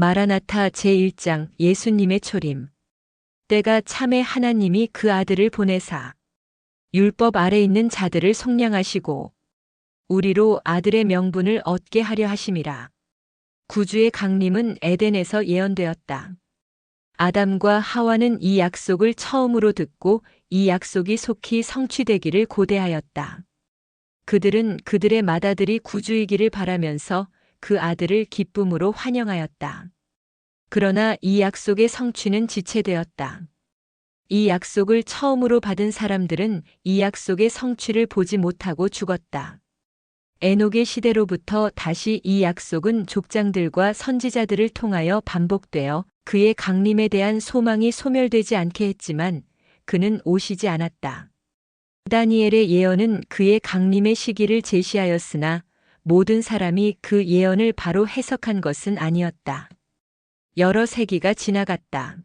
마라나타 제1장 예수님의 초림. 때가 참에 하나님이 그 아들을 보내사 율법 아래 있는 자들을 속량하시고 우리로 아들의 명분을 얻게 하려 하심이라. 구주의 강림은 에덴에서 예언되었다. 아담과 하와는 이 약속을 처음으로 듣고 이 약속이 속히 성취되기를 고대하였다. 그들은 그들의 맏아들이 구주이기를 바라면서 그 아들을 기쁨으로 환영하였다. 그러나 이 약속의 성취는 지체되었다. 이 약속을 처음으로 받은 사람들은 이 약속의 성취를 보지 못하고 죽었다. 에녹의 시대로부터 다시 이 약속은 족장들과 선지자들을 통하여 반복되어 그의 강림에 대한 소망이 소멸되지 않게 했지만 그는 오시지 않았다. 다니엘의 예언은 그의 강림의 시기를 제시하였으나 모든 사람이 그 예언을 바로 해석한 것은 아니었다. 여러 세기가 지나갔다.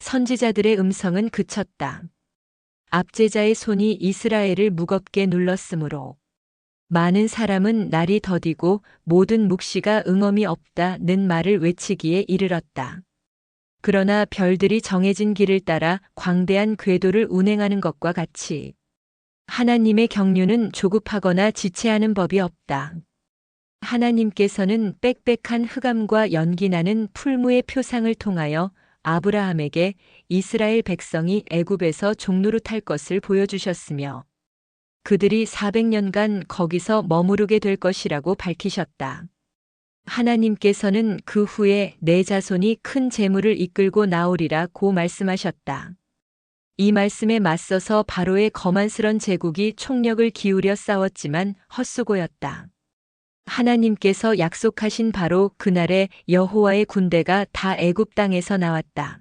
선지자들의 음성은 그쳤다. 압제자의 손이 이스라엘을 무겁게 눌렀으므로 많은 사람은 날이 더디고 모든 묵시가 응엄이 없다는 말을 외치기에 이르렀다. 그러나 별들이 정해진 길을 따라 광대한 궤도를 운행하는 것과 같이 하나님의 경륜은 조급하거나 지체하는 법이 없다. 하나님께서는 빽빽한 흑암과 연기나는 풀무의 표상을 통하여 아브라함에게 이스라엘 백성이 애굽에서 종노릇할 것을 보여주셨으며 그들이 400년간 거기서 머무르게 될 것이라고 밝히셨다. 하나님께서는 그 후에 내 자손이 큰 재물을 이끌고 나오리라 고 말씀하셨다. 이 말씀에 맞서서 바로의 거만스런 제국이 총력을 기울여 싸웠지만 헛수고였다. 하나님께서 약속하신 바로 그날에 여호와의 군대가 다 애굽 땅에서 나왔다.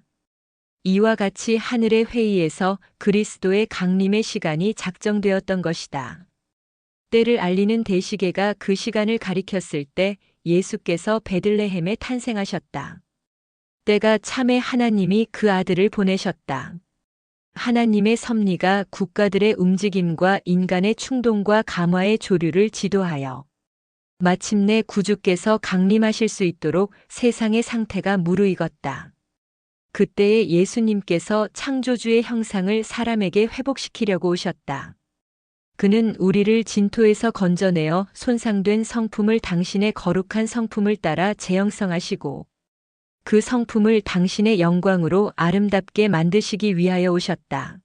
이와 같이 하늘의 회의에서 그리스도의 강림의 시간이 작정되었던 것이다. 때를 알리는 대시계가 그 시간을 가리켰을 때 예수께서 베들레헴에 탄생하셨다. 때가 참에 하나님이 그 아들을 보내셨다. 하나님의 섭리가 국가들의 움직임과 인간의 충동과 감화의 조류를 지도하여 마침내 구주께서 강림하실 수 있도록 세상의 상태가 무르익었다. 그때에 예수님께서 창조주의 형상을 사람에게 회복시키려고 오셨다. 그는 우리를 진토에서 건져내어 손상된 성품을 당신의 거룩한 성품을 따라 재형성하시고 그 성품을 당신의 영광으로 아름답게 만드시기 위하여 오셨다.